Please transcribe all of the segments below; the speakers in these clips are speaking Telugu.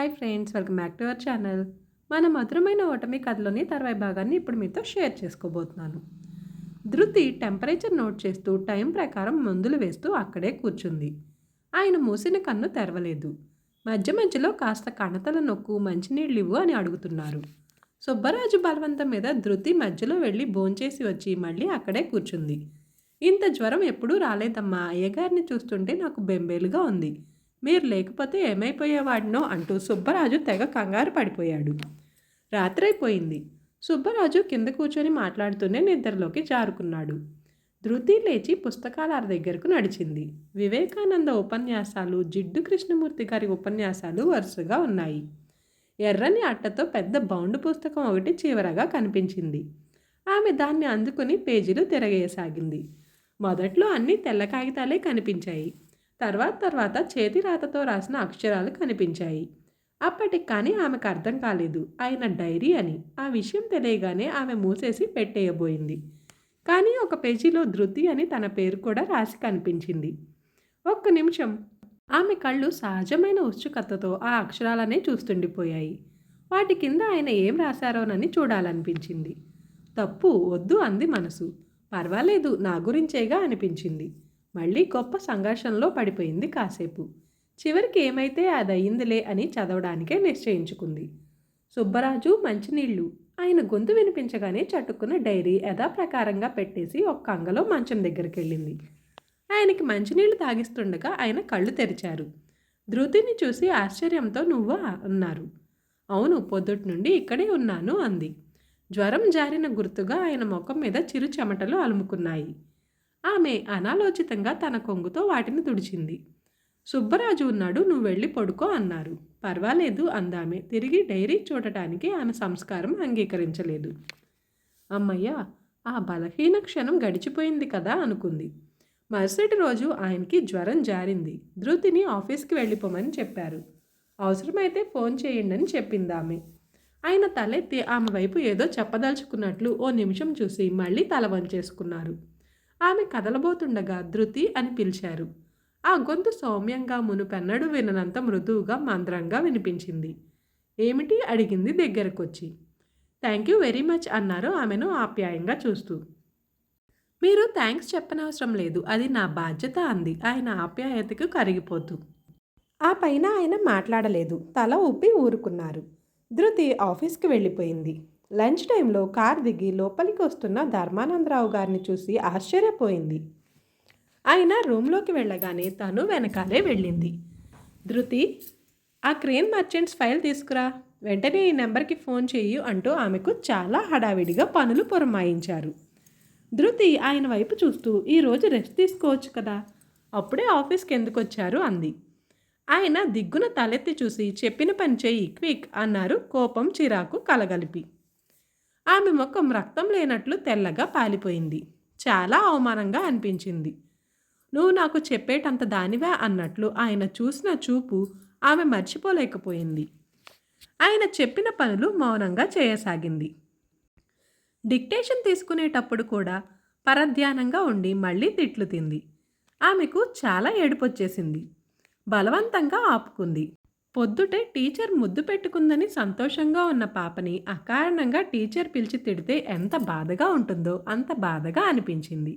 Hi friends welcome back to our channel. మన మధురమైన ఓటమి కథలోని తర్వాయి భాగాన్ని ఇప్పుడు మీతో షేర్ చేసుకోబోతున్నాను. ధృతి టెంపరేచర్ నోట్ చేస్తూ టైం ప్రకారం మందులు వేస్తూ అక్కడే కూర్చుంది. ఆయన మూసిన కన్ను తెరవలేదు. మధ్య మధ్యలో కాస్త కణతల నొక్కు మంచినీళ్ళు ఇవ్వు అని అడుగుతున్నారు. సుబ్బరాజు బలవంతం మీద ధృతి మధ్యలో వెళ్ళి భోంచేసి వచ్చి మళ్ళీ అక్కడే కూర్చుంది. ఇంత జ్వరం ఎప్పుడూ రాలేదమ్మా అయ్యగారిని చూస్తుంటే నాకు బెంబేలుగా ఉంది. మీరు లేకపోతే ఏమైపోయేవాడినో అంటూ సుబ్బరాజు తెగ కంగారు పడిపోయాడు. రాత్రైపోయింది. సుబ్బరాజు కింద కూర్చొని మాట్లాడుతూనే నిద్రలోకి జారుకున్నాడు. ధృతి లేచి పుస్తకాల దగ్గరకు నడిచింది. వివేకానంద ఉపన్యాసాలు జిడ్డు కృష్ణమూర్తి గారి ఉపన్యాసాలు వరుసగా ఉన్నాయి. ఎర్రని అట్టతో పెద్ద బౌండ్ పుస్తకం ఒకటి చివరగా కనిపించింది. ఆమె దాన్ని అందుకుని పేజీలు తిరగేయసాగింది. మొదట్లో అన్ని తెల్ల కాగితాలే కనిపించాయి. తర్వాత తర్వాత చేతి రాతతో రాసిన అక్షరాలు కనిపించాయి. అప్పటికి కానీ ఆమెకు అర్థం కాలేదు. ఆయన డైరీ అని. ఆ విషయం తెలియగానే ఆమె మూసేసి పెట్టేయబోయింది. కానీ ఒక పేజీలో ధృతి అని తన పేరు కూడా రాసి కనిపించింది. ఒక్క నిమిషం. ఆమె కళ్ళు సహజమైన ఉత్సుకతతో ఆ అక్షరాలనే చూస్తుండిపోయాయి. వాటి కింద ఆయన ఏం రాశారోనని చూడాలనిపించింది. తప్పు వద్దు అంది మనసు. పర్వాలేదు నా గురించేగా అనిపించింది. మళ్ళీ గొప్ప సంఘర్షణలో పడిపోయింది కాసేపు. చివరికి ఏమైతే అది అయ్యిందిలే అని చదవడానికే నిశ్చయించుకుంది. సుబ్బరాజు మంచినీళ్ళు. ఆయన గొంతు వినిపించగానే చట్టుకున్న డైరీ యథాప్రకారంగా పెట్టేసి ఒక్క అంగలో మంచం దగ్గరికి వెళ్ళింది ఆయనకి మంచినీళ్ళు తాగిస్తుండగా ఆయన కళ్ళు తెరిచారు. ధృతిని చూసి ఆశ్చర్యంతో నువ్వా? అన్నారు. అవును పొద్దుటి నుండి ఇక్కడే ఉన్నాను అంది. జ్వరం జారిన గుర్తుగా ఆయన ముఖం మీద చిరు చెమటలు అలుముకున్నాయి. ఆమె అనాలోచితంగా తన కొంగుతో వాటిని తుడిచింది. సుబ్బరాజు ఉన్నాడు నువ్వు వెళ్ళి పడుకో అన్నారు. పర్వాలేదు అందామె. తిరిగి డైరీ చూడటానికి ఆమె సంస్కారం అంగీకరించలేదు. అమ్మయ్య ఆ బలహీన క్షణం గడిచిపోయింది కదా అనుకుంది. మరుసటి రోజు ఆయనకి జ్వరం జారింది. ధృతిని ఆఫీస్కి వెళ్ళిపోమని చెప్పారు. అవసరమైతే ఫోన్ చేయండి అని చెప్పింది ఆమె. ఆయన తలెత్తి ఆమె వైపు ఏదో చెప్పదలుచుకున్నట్లు ఓ నిమిషం చూసి మళ్ళీ తల వంచేసుకున్నారు. ఆమె కదలబోతుండగా ధృతి అని పిలిచారు. ఆ గొంతు సౌమ్యంగా మునుపెన్నడు విననంత మృదువుగా మంద్రంగా వినిపించింది. ఏమిటి? అడిగింది దగ్గరకొచ్చి. థ్యాంక్ యూ వెరీ మచ్ అన్నారు ఆమెను ఆప్యాయంగా చూస్తూ. మీరు థ్యాంక్స్ చెప్పనవసరం లేదు అది నా బాధ్యత అంది ఆయన ఆప్యాయతకు కరిగిపోతూ. ఆ పైన ఆయన మాట్లాడలేదు తల ఊపి ఊరుకున్నారు. ధృతి ఆఫీస్కి వెళ్ళిపోయింది. లంచ్ టైంలో కార్ దిగి లోపలికి వస్తున్న ధర్మానందరావు గారిని చూసి ఆశ్చర్యపోయింది. ఆయన రూమ్లోకి వెళ్ళగానే తను వెనకాలే వెళ్ళింది. ధృతి ఆ క్రేన్ మర్చెంట్స్ ఫైల్ తీసుకురా. వెంటనే ఈ నెంబర్కి ఫోన్ చేయు అంటూ ఆమెకు చాలా హడావిడిగా పనులు పురమాయించారు. ధృతి ఆయన వైపు చూస్తూ ఈరోజు రెస్ట్ తీసుకోవచ్చు కదా. అప్పుడే ఆఫీస్కి ఎందుకు వచ్చారు? అంది. ఆయన దిగ్గున తలెత్తి చూసి చెప్పిన పని చేయి క్విక్ అన్నారు కోపం చిరాకు కలగలిపి. ఆమె ముఖం రక్తం లేనట్లు తెల్లగా పాలిపోయింది. చాలా అవమానంగా అనిపించింది. నువ్వు నాకు చెప్పేటంత దానివా? అన్నట్లు ఆయన చూసిన చూపు ఆమె మర్చిపోలేకపోయింది. ఆయన చెప్పిన పనులు మౌనంగా చేయసాగింది. డిక్టేషన్ తీసుకునేటప్పుడు కూడా పరధ్యానంగా ఉండి మళ్ళీ తిట్లు తింది. ఆమెకు చాలా ఏడుపొచ్చేసింది. బలవంతంగా ఆపుకుంది. పొద్దుటే టీచర్ ముద్దు పెట్టుకుందని సంతోషంగా ఉన్న పాపని అకారణంగా టీచర్ పిలిచి తిడితే ఎంత బాధగా ఉంటుందో అంత బాధగా అనిపించింది.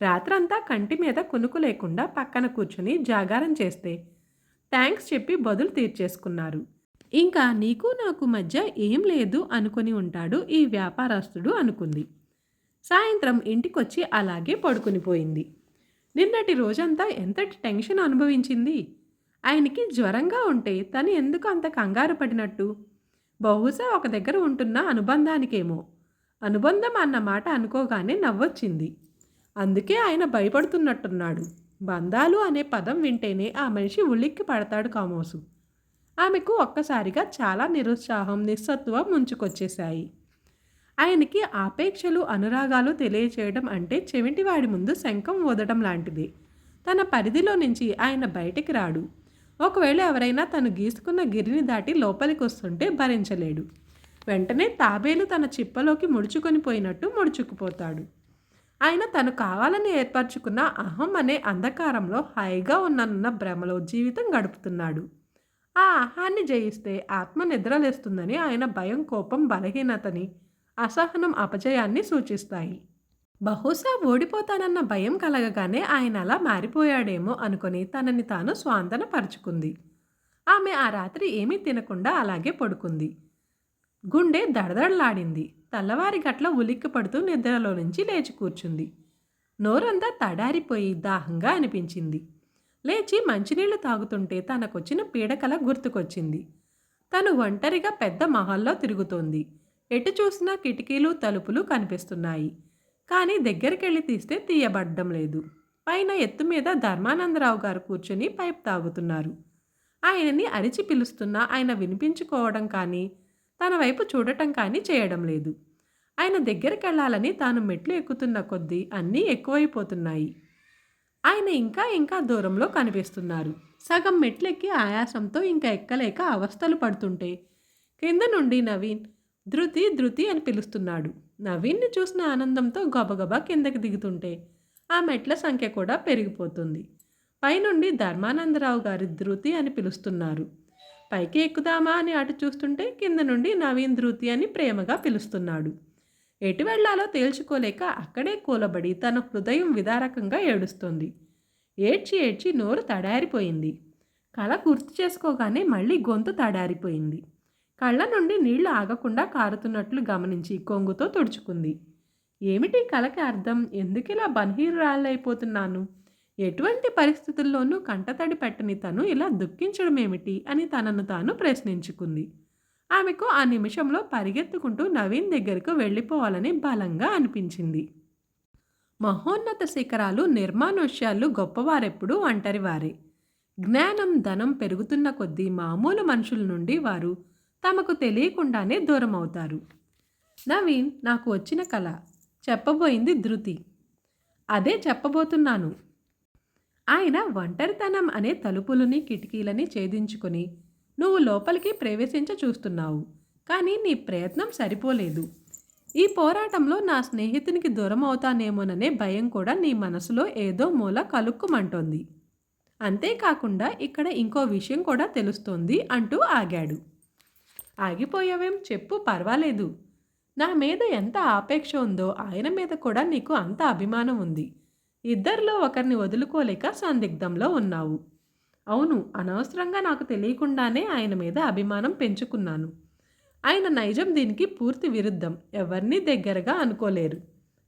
రాత్రంతా కంటి మీద కునుకు లేకుండా పక్కన కూర్చుని జాగారం చేస్తే థ్యాంక్స్ చెప్పి బదులు తీర్చేసుకున్నారు. ఇంకా నీకు నాకు మధ్య ఏం లేదు అనుకుని ఉంటాడు ఈ వ్యాపారస్తుడు అనుకుంది. సాయంత్రం ఇంటికొచ్చి అలాగే పడుకునిపోయింది నిన్నటి రోజంతా ఎంతటి టెన్షన్ అనుభవించింది? ఆయనకి జ్వరంగా ఉంటే తను ఎందుకు అంత కంగారు పడినట్టు? బహుశా ఒక దగ్గర ఉంటున్న అనుబంధానికేమో. అనుబంధం అన్న మాట అనుకోగానే నవ్వొచ్చింది. అందుకే ఆయన భయపడుతున్నట్టున్నాడు. బంధాలు అనే పదం వింటేనే ఆ మనిషి ఉలిక్కి పడతాడు కామోసు. ఆమెకు ఒక్కసారిగా చాలా నిరుత్సాహం నిస్సత్వం ముంచుకొచ్చేశాయి. ఆయనకి ఆపేక్షలు అనురాగాలు తెలియచేయడం అంటే చెవిటివాడి ముందు శంఖం ఊదడం లాంటిది. తన పరిధిలో నుంచి ఆయన బయటికి రాడు. ఒకవేళ ఎవరైనా తను గీసుకున్న గిరిని దాటి లోపలికి వస్తుంటే భరించలేడు. వెంటనే తాబేలు తన చిప్పలోకి ముడుచుకొని పోయినట్టు ముడుచుకుపోతాడు. ఆయన తను కావాలని ఏర్పరచుకున్న అహం అనే అంధకారంలో హాయిగా ఉన్నన్న భ్రమలో జీవితం గడుపుతున్నాడు. ఆ అహాన్ని జయిస్తే ఆత్మ నిద్రలేస్తుందని ఆయన భయం కోపం బలహీనతని అసహనం అపజయాన్ని సూచిస్తాయి. బహుశా ఓడిపోతానన్న భయం కలగగానే ఆయన అలా మారిపోయాడేమో అనుకుని తనని తాను స్వాంతన పరుచుకుంది ఆమె ఆ రాత్రి ఏమీ తినకుండా అలాగే పడుకుంది. గుండె దడదడలాడింది. తెల్లవారి గట్ల ఉలిక్కి పడుతూ నిద్రలో నుంచి లేచి కూర్చుంది. నోరంతా తడారిపోయి దాహంగా అనిపించింది. లేచి మంచినీళ్ళు తాగుతుంటే తనకొచ్చిన పీడకల గుర్తుకొచ్చింది. తను ఒంటరిగా పెద్ద మహల్లో తిరుగుతోంది. ఎటు చూసినా కిటికీలు తలుపులు కనిపిస్తున్నాయి. కానీ దగ్గరికెళ్ళి తీస్తే తీయబడ్డం లేదు. పైన ఎత్తు మీద ధర్మానందరావు గారు కూర్చుని పైప్ తాగుతున్నారు. ఆయనని అరిచి పిలుస్తున్నా ఆయన వినిపించుకోవడం కానీ తన వైపు చూడటం కానీ చేయడం లేదు. ఆయన దగ్గరికి వెళ్ళాలని తాను మెట్లు ఎక్కుతున్న కొద్దీ అన్నీ ఎక్కువైపోతున్నాయి. ఆయన ఇంకా ఇంకా దూరంలో కనిపిస్తున్నారు. సగం మెట్లెక్కి ఆయాసంతో ఇంకా ఎక్కలేక అవస్థలు పడుతుంటే కింద నుండి నవీన్ ధృతి ధృతి అని పిలుస్తున్నాడు. నవీన్ని చూసిన ఆనందంతో గబగబా కిందకి దిగుతుంటే ఆ మెట్ల సంఖ్య కూడా పెరిగిపోతుంది. పైనుండి ధర్మానందరావు గారి ధృతి అని పిలుస్తున్నారు. పైకి ఎక్కుదామా అని అటు చూస్తుంటే కింద నుండి నవీన్ ధృతి అని ప్రేమగా పిలుస్తున్నాడు. ఎటు వెళ్ళాలో తేల్చుకోలేక అక్కడే కూలబడి తన హృదయం విదారకంగా ఏడుస్తుంది. ఏడ్చి ఏడ్చి నోరు తడారిపోయింది. కళ గుర్తు చేసుకోగానే మళ్ళీ గొంతు తడారిపోయింది. కళ్ళ నుండి నీళ్ళు ఆగకుండా కారుతున్నట్లు గమనించి కొంగుతో తుడుచుకుంది. ఏమిటి కలకి అర్థం? ఎందుకిలా బన్హీరాలైపోతున్నాను ఎటువంటి పరిస్థితుల్లోనూ కంటతడి పెట్టని తను ఇలా దుఃఖించడం ఏమిటి అని తనను తాను ప్రశ్నించుకుంది. ఆమెకు ఆ నిమిషంలో పరిగెత్తుకుంటూ నవీన్ దగ్గరకు వెళ్ళిపోవాలని బలంగా అనిపించింది. మహోన్నత శిఖరాలు నిర్మానుష్యాలు గొప్పవారెప్పుడు ఒంటరివారే. జ్ఞానం ధనం పెరుగుతున్న కొద్దీ మామూలు మనుషుల నుండి వారు తమకు తెలియకుండానే దూరం అవుతారు నవీన్ నాకు వచ్చిన కళ చెప్పబోయింది ధృతి. అదే చెప్పబోతున్నాను. ఆయన ఒంటరితనం అనే తలుపులని కిటికీలని ఛేదించుకొని నువ్వు లోపలికి ప్రవేశించ చూస్తున్నావు. కానీ నీ ప్రయత్నం సరిపోలేదు. ఈ పోరాటంలో నా స్నేహితునికి దూరం అవుతానేమోననే భయం కూడా నీ మనసులో ఏదో మూల కలుక్కుమంటోంది. అంతేకాకుండా ఇక్కడ ఇంకో విషయం కూడా తెలుస్తోంది అంటూ ఆగాడు. ఆగిపోయావేం చెప్పు పర్వాలేదు. నా మీద ఎంత ఆపేక్ష ఉందో ఆయన మీద కూడా నీకు అంత అభిమానం ఉంది. ఇద్దరిలో ఒకరిని వదులుకోలేక సందిగ్ధంలో ఉన్నావు. అవును అనవసరంగా నాకు తెలియకుండానే ఆయన మీద అభిమానం పెంచుకున్నాను. ఆయన నైజం దీనికి పూర్తి విరుద్ధం. ఎవరిని దగ్గరగా అనుకోలేరు.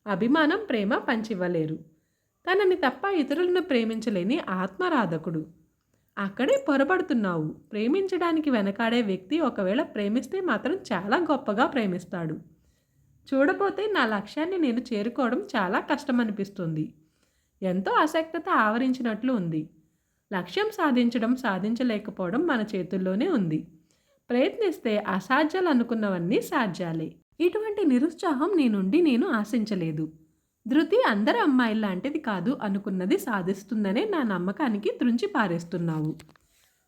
అభిమానం ప్రేమ పంచివ్వలేరు. తనని తప్ప ఇతరులను ప్రేమించలేని ఆత్మరాధకుడు. అక్కడే పొరపడుతున్నావు ప్రేమించడానికి వెనకాడే వ్యక్తి ఒకవేళ ప్రేమిస్తే మాత్రం చాలా గొప్పగా ప్రేమిస్తాడు. చూడబోతే నా లక్ష్యాన్ని నేను చేరుకోవడం చాలా కష్టమనిపిస్తుంది. ఎంతో అసక్తత ఆవరించినట్లు ఉంది. లక్ష్యం సాధించడం సాధించలేకపోవడం మన చేతుల్లోనే ఉంది. ప్రయత్నిస్తే అసాధ్యాలు అనుకున్నవన్నీ సాధ్యాలే. ఇటువంటి నిరుత్సాహం నీ నుండి నేను ఆశించలేదు. ధృతి అందరి అమ్మాయి లాంటిది కాదు అనుకున్నది సాధిస్తుందనే నా నమ్మకానికి త్రుంచి పారేస్తున్నావు.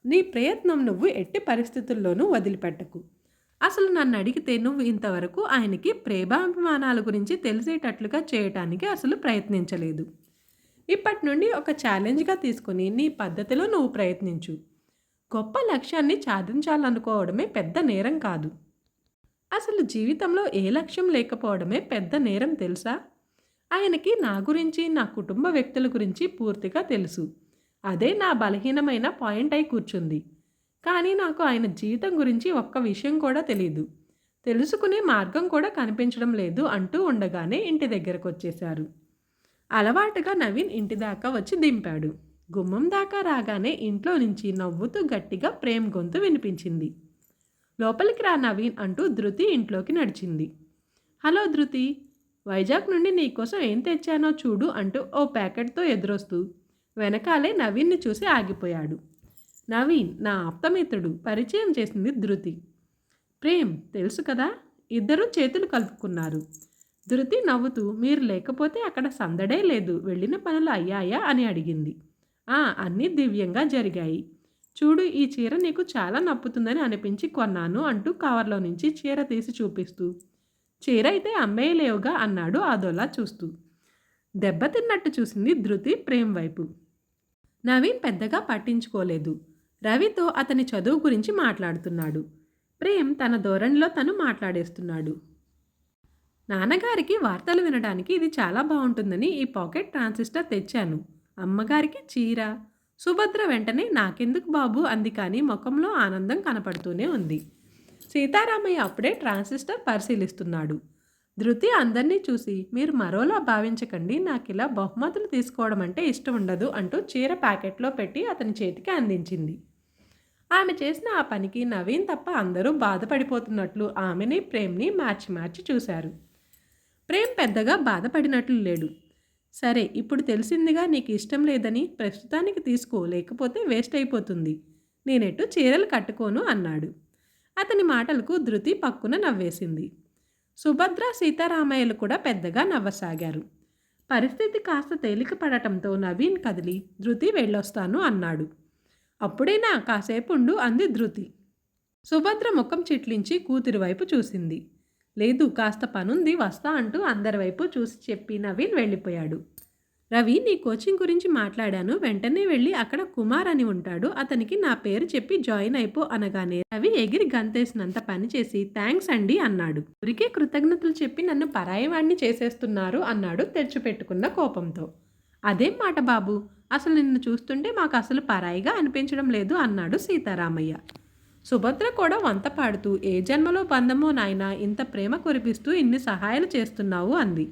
నీ ప్రయత్నం నువ్వు ఎట్టి పరిస్థితుల్లోనూ వదిలిపెట్టకు. అసలు నన్ను అడిగితే నువ్వు ఇంతవరకు ఆయనకి ప్రేమాభిమానాల గురించి తెలిసేటట్లుగా చేయటానికి అసలు ప్రయత్నించలేదు. ఇప్పటి నుండి ఒక ఛాలెంజ్గా తీసుకుని నీ పద్ధతిలో నువ్వు ప్రయత్నించు. గొప్ప లక్ష్యాన్ని సాధించాలనుకోవడమే పెద్ద నేరం కాదు. అసలు జీవితంలో ఏ లక్ష్యం లేకపోవడమే పెద్ద నేరం తెలుసా? ఆయనకి నా గురించి నా కుటుంబ వ్యక్తుల గురించి పూర్తిగా తెలుసు. అదే నా బలహీనమైన పాయింట్ అయి కూర్చుంది. కానీ నాకు ఆయన జీవితం గురించి ఒక్క విషయం కూడా తెలియదు తెలుసుకునే మార్గం కూడా కనిపించడం లేదు అంటూ ఉండగానే ఇంటి దగ్గరకు వచ్చేశారు. అలవాటుగా నవీన్ ఇంటి దాకా వచ్చి దింపాడు. గుమ్మం దాకా రాగానే ఇంట్లో నుంచి నవ్వుతూ గట్టిగా ప్రేమ్ గొంతు వినిపించింది. లోపలికి రా నవీన్ అంటూ ధృతి ఇంట్లోకి నడిచింది. హలో ధృతి వైజాగ్ నుండి నీకోసం ఏం తెచ్చానో చూడు అంటూ ఓ ప్యాకెట్తో ఎదురొస్తూ వెనకాలే నవీన్ని చూసి ఆగిపోయాడు. నవీన్ నా ఆప్తమిత్రుడు పరిచయం చేసింది ధృతి. ప్రేమ్ తెలుసు కదా? ఇద్దరూ చేతులు కలుపుకున్నారు. ధృతి నవ్వుతూ మీరు లేకపోతే అక్కడ సందడే లేదు వెళ్ళిన పనులు అయ్యాయా అని అడిగింది. ఆ అన్నీ దివ్యంగా జరిగాయి. చూడు ఈ చీర నీకు చాలా నప్పుతుందని అనిపించి కొన్నాను అంటూ కవర్లో నుంచి చీర తీసి చూపిస్తూ చీర అయితే అమ్మేయలేవుగా అన్నాడు ఆదోలా చూస్తూ. దెబ్బతిన్నట్టు చూసింది ధృతి ప్రేమ్ వైపు. నవీన్ పెద్దగా పట్టించుకోలేదు. రవితో అతని చదువు గురించి మాట్లాడుతున్నాడు. ప్రేమ్ తన ధోరణిలో తను మాట్లాడేస్తున్నాడు. నాన్నగారికి వార్తలు వినడానికి ఇది చాలా బాగుంటుందని ఈ పాకెట్ ట్రాన్సిస్టర్ తెచ్చాను. అమ్మగారికి చీర. సుభద్ర వెంటనే నాకెందుకు బాబు? అంది కానీ ముఖంలో ఆనందం కనపడుతూనే ఉంది. సీతారామయ్య అప్పుడే ట్రాన్సిస్టర్ పరిశీలిస్తున్నాడు. ధృతి అందరినీ చూసి మీరు మరోలా భావించకండి నాకు ఇలా బహుమతులు తీసుకోవడం అంటే ఇష్టం ఉండదు అంటూ చీర ప్యాకెట్లో పెట్టి అతని చేతికి అందించింది. ఆమె చేసిన ఆ పనికి నవీన్ తప్ప అందరూ బాధపడిపోతున్నట్లు ఆమెని ప్రేమ్ని మార్చి మార్చి చూశారు. ప్రేమ్ పెద్దగా బాధపడినట్లు లేడు. సరే ఇప్పుడు తెలిసిందిగా నీకు ఇష్టం లేదని ప్రస్తుతానికి తీసుకో లేకపోతే వేస్ట్ అయిపోతుంది. నేనెటు చీరలు కట్టుకోను అన్నాడు. అతని మాటలకు ధృతి పక్కున నవ్వేసింది. సుభద్ర సీతారామయ్యలు కూడా పెద్దగా నవ్వసాగారు. పరిస్థితి కాస్త తేలిక పడటంతో నవీన్ కదిలి ధృతి వెళ్ళొస్తాను అన్నాడు. అప్పుడైనా? కాసేపు ఉండు అంది ధృతి. సుభద్ర ముఖం చిట్లించి కూతురి వైపు చూసింది. లేదు కాస్త పనుంది వస్తా అంటూ అందరి వైపు చూసి చెప్పి నవీన్ వెళ్ళిపోయాడు. రవి నీ కోచింగ్ గురించి మాట్లాడాను. వెంటనే వెళ్ళి అక్కడ కుమార్ అని ఉంటాడు. అతనికి నా పేరు చెప్పి జాయిన్ అయిపో అనగానే రవి ఎగిరి గంతేసినంత పని చేసి థ్యాంక్స్ అండి అన్నాడు. ఊరికే కృతజ్ఞతలు చెప్పి నన్ను పరాయవాణ్ణి చేసేస్తున్నారు అన్నాడు తెచ్చిపెట్టుకున్న కోపంతో. అదేం మాట బాబు? అసలు నిన్ను చూస్తుంటే మాకు అసలు పరాయిగా అనిపించడం లేదు అన్నాడు సీతారామయ్య. సుభద్ర కూడా వంత పాడుతూ ఏ జన్మలో బంధమో నాయనా ఇంత ప్రేమ కురిపిస్తూ ఇన్ని సహాయాలు చేస్తున్నావు అంది.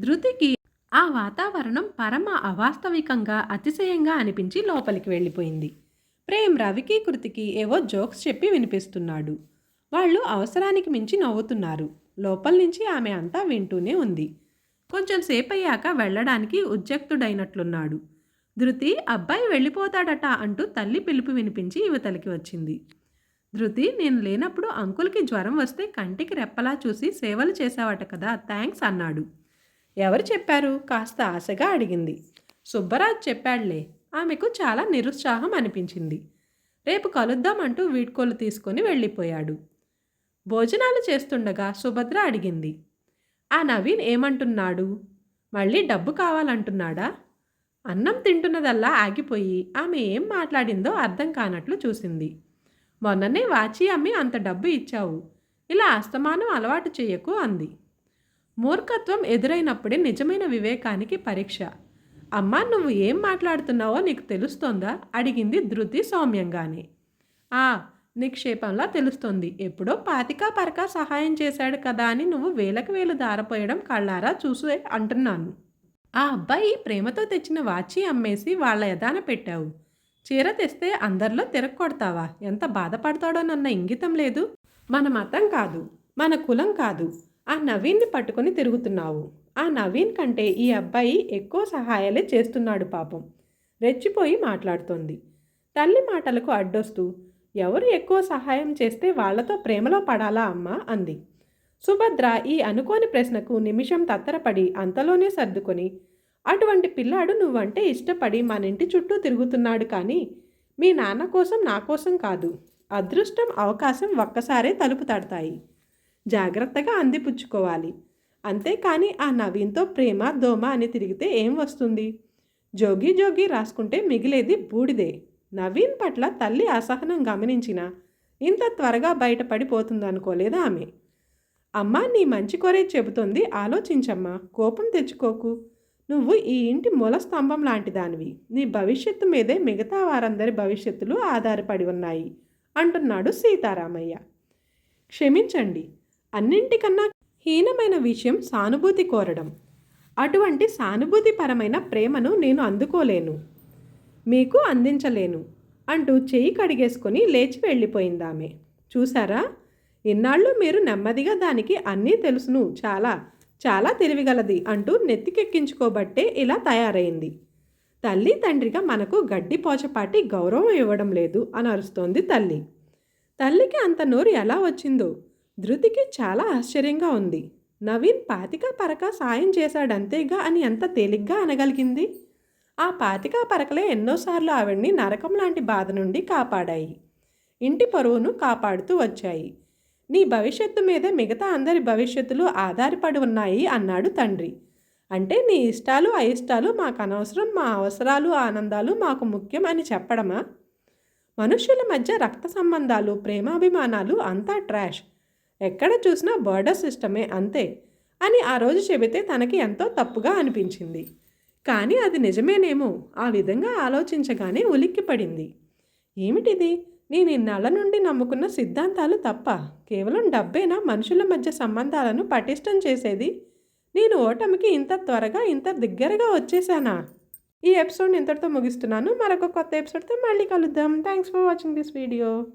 ధృతికి ఆ వాతావరణం పరమ అవాస్తవికంగా అతిశయంగా అనిపించి లోపలికి వెళ్ళిపోయింది. ప్రేమ్ రవికి కృతికి ఏవో జోక్స్ చెప్పి వినిపిస్తున్నాడు. వాళ్ళు అవసరానికి మించి నవ్వుతున్నారు. లోపల నుంచి ఆమె అంతా వింటూనే ఉంది. కొంచెం సేపు అయ్యాక వెళ్ళడానికి ఉద్యక్తుడైనట్లున్నాడు. ధృతి అబ్బాయి వెళ్ళిపోతాడట అంటూ తల్లి పిలుపు వినిపించి యువతలకి వచ్చింది. ధృతి నేను లేనప్పుడు అంకుల్కి జ్వరం వస్తే కంటికి రెప్పలా చూసి సేవలు చేసావట కదా థ్యాంక్స్ అన్నాడు. ఎవరు చెప్పారు? కాస్త ఆశగా అడిగింది. సుబ్బరాజ్ చెప్పాడులే. ఆమెకు చాలా నిరుత్సాహం అనిపించింది. రేపు కలుద్దాం అంటూ వీడ్కోలు తీసుకొని వెళ్ళిపోయాడు. భోజనాలు చేస్తుండగా సుభద్ర అడిగింది. ఆ నవీన్ ఏమంటున్నాడు? మళ్ళీ డబ్బు కావాలంటున్నాడా? అన్నం తింటున్నదల్లా ఆగిపోయి ఆమె ఏం మాట్లాడిందో అర్థం కానట్లు చూసింది. మొన్ననే వాచి అమ్మి అంత డబ్బు ఇచ్చావు. ఇలా అస్తమానం అలవాటు చేయకు అంది. మూర్ఖత్వం ఎదురైనప్పుడే నిజమైన వివేకానికి పరీక్ష. అమ్మా నువ్వు ఏం మాట్లాడుతున్నావో నీకు తెలుస్తోందా? అడిగింది ధృతి సౌమ్యంగానే. ఆ నిక్షేపంలా తెలుస్తోంది. ఎప్పుడో పాతికా పరకా సహాయం చేశాడు కదా అని నువ్వు వేలకు వేలు దారపోయడం కళ్ళారా చూసే అంటున్నాను. ఆ అబ్బాయి ప్రేమతో తెచ్చిన వాచి అమ్మేసి వాళ్ళ యదాన పెట్టావు. చీర తెస్తే అందరిలో తిరగొడతావా ఎంత బాధపడతాడోనన్న ఇంగితం లేదు. మన మతం కాదు. మన కులం కాదు. ఆ నవీన్ని పట్టుకొని తిరుగుతున్నావు. ఆ నవీన్ కంటే ఈ అబ్బాయి ఎక్కువ సహాయాలే చేస్తున్నాడు పాపం. రెచ్చిపోయి మాట్లాడుతోంది. తల్లి మాటలకు అడ్డొస్తూ ఎవరు ఎక్కువ సహాయం చేస్తే వాళ్ళతో ప్రేమలో పడాలా అమ్మా? అంది. సుభద్ర ఈ అనుకోని ప్రశ్నకు నిమిషం తత్తరపడి అంతలోనే సర్దుకొని అటువంటి పిల్లాడు నువ్వంటే ఇష్టపడి మన ఇంటి చుట్టూ తిరుగుతున్నాడు కానీ మీ నాన్న కోసం నా కోసం కాదు. అదృష్టం అవకాశం ఒక్కసారే తలుపు తడతాయి. జాగ్రత్తగా అందిపుచ్చుకోవాలి. అంతేకాని ఆ నవీన్తో ప్రేమ దోమ అని తిరిగితే ఏం వస్తుంది? జోగి జోగి రాసుకుంటే మిగిలేది బూడిదే. నవీన్ పట్ల తల్లి అసహనం గమనించిన ఇంత త్వరగా బయటపడిపోతుందనుకోలేదు ఆమె? అమ్మా నీ మంచి కొరే చెబుతోంది. ఆలోచించమ్మా. కోపం తెచ్చుకోకు. నువ్వు ఈ ఇంటి మూల స్తంభం లాంటి దానివి నీ భవిష్యత్తు మీదే మిగతా వారందరి భవిష్యత్తులు ఆధారపడి ఉన్నాయి. అంటున్నాడు సీతారామయ్య. క్షమించండి. అన్నింటికన్నా హీనమైన విషయం సానుభూతి కోరడం. అటువంటి సానుభూతిపరమైన ప్రేమను నేను అందుకోలేను. మీకు అందించలేను అంటూ చేయి కడిగేసుకొని లేచి వెళ్ళిపోయింది ఆమె చూసారా ఇన్నాళ్ళు మీరు నెమ్మదిగా దానికి అన్నీ తెలుసును. చాలా చాలా తెలివిగలది అంటూ నెత్తికెక్కించుకోబట్టే ఇలా తయారైంది. తల్లి తండ్రిగా మనకు గడ్డి పోచపాటి గౌరవం ఇవ్వడం లేదు అని అరుస్తోంది తల్లి. తల్లికి అంత నోరు ఎలా వచ్చిందో? ధృతికి చాలా ఆశ్చర్యంగా ఉంది. నవీన్ పాతిక పరక సాయం చేశాడంతేగా అని ఎంత తేలిగ్గా అనగలిగింది? ఆ పాతిక పరకలే ఎన్నోసార్లు ఆవిడ్ని నరకం లాంటి బాధ నుండి కాపాడాయి. ఇంటి పరువును కాపాడుతూ వచ్చాయి. నీ భవిష్యత్తు మీదే మిగతా అందరి భవిష్యత్తులు ఆధారపడి ఉన్నాయి అన్నాడు తండ్రి. అంటే నీ ఇష్టాలు అయిష్టాలు మాకు అనవసరం మా అవసరాలు ఆనందాలు మాకు ముఖ్యం అని చెప్పడమా? మనుష్యుల మధ్య రక్త సంబంధాలు ప్రేమాభిమానాలు అంతా ట్రాష్. ఎక్కడ చూసినా బర్డర్ సిస్టమే అంతే అని ఆ రోజు చెబితే తనకి ఎంతో తప్పుగా అనిపించింది. కానీ అది నిజమేనేమో ఆ విధంగా ఆలోచించగానే ఉలిక్కిపడింది. ఏమిటిది? నేను ఇన్నాళ్ళ నుండి నమ్ముకున్న సిద్ధాంతాలు తప్ప కేవలం డబ్బేనా మనుషుల మధ్య సంబంధాలను పటిష్టం చేసేది? నేను ఓటమికి ఇంత త్వరగా ఇంత దగ్గరగా వచ్చేసానా ఈ ఎపిసోడ్ ఇంతటితో ముగిస్తున్నాను. మరొక కొత్త ఎపిసోడ్తో మళ్ళీ కలుద్దాం. Thanks for watching this video